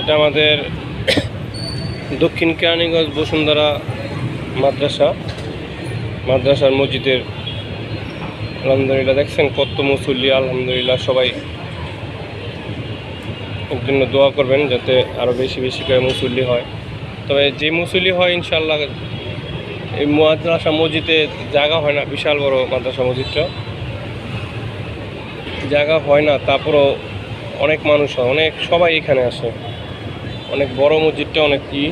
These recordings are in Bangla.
এটা আমাদের দক্ষিণ কেরানীগঞ্জ বসুন্ধরা মাদ্রাসা। মাদ্রাসার মসজিদের আলহামদুলিল্লাহ, দেখছেন কত মুসল্লি, আলহামদুলিল্লাহ সবাই এর জন্য দোয়া করবেন যাতে আরও বেশি বেশি করে মুসল্লি হয়। তবে যে মুসল্লি হয় ইনশাল্লাহ এই মাদ্রাসা মসজিদে জায়গা হয় না, বিশাল বড় মাদ্রাসা মসজিদটা। জায়গা হয় না, তারপরও অনেক মানুষ হয়, অনেক সবাই এখানে আসে। অনেক বড় মসজিদটা অনেক কি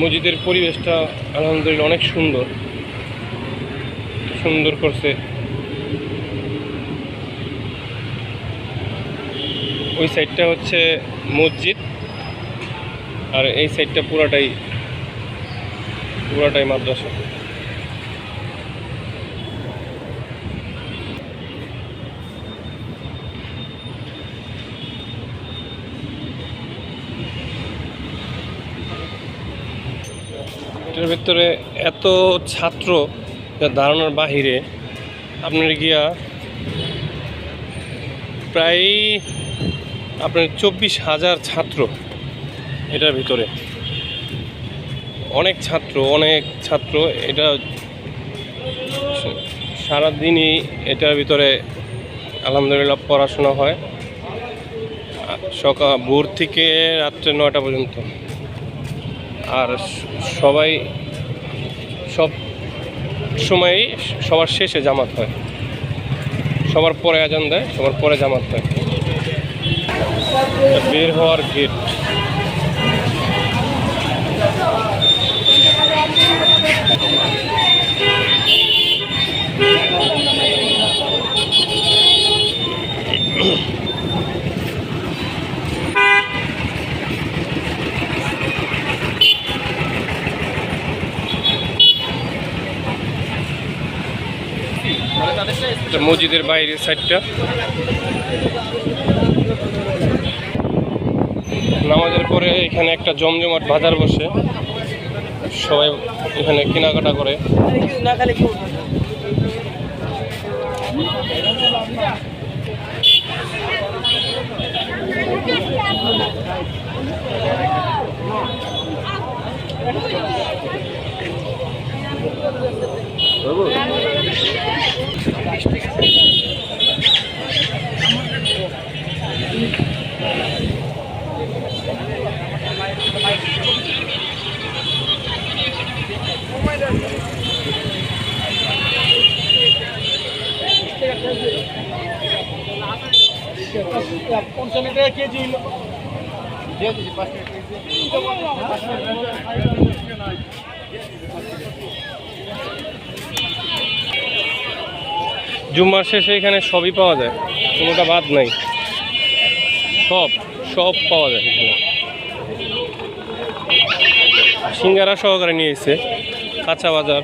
মসজিদের পরিবেশটা আলহামদুলিল্লাহ অনেক সুন্দর। সুন্দর করছে। ওই সাইডটা হচ্ছে মসজিদ। আর এই সাইডটা পুরাটাই পুরাটাই মাদ্রাসা। এটার ভিতরে এত ছাত্র দাঁড়ানোর বাহিরে, আপনার গিয়া প্রায় আপনার চব্বিশ হাজার ছাত্র এটার ভিতরে। অনেক ছাত্র অনেক ছাত্র এটা সারাদিনই এটার ভিতরে আলহামদুলিল্লাহ পড়াশোনা হয়, সকাল ভোর থেকে রাত্রে নয়টা পর্যন্ত। আর সবাই সব সময়ই সবার শেষে জামাত হয়। সবার পরে আজান দেয়, সবার পরে জামাত হয়। বের হওয়ার গেট মসজিদের বাইরের সাইডটা নামাজের পরে এখানে একটা জমজমাট বাজার বসে। সবাই এখানে কেনাকাটা করে। পঞ্চান্ন জুম্মার শেষে এখানে সবই পাওয়া যায়, কোনোটা বাদ নাই। সব সব পাওয়া যায় এখানে। সিঙ্গারা সহকারে নিয়ে এসে কাঁচা বাজার।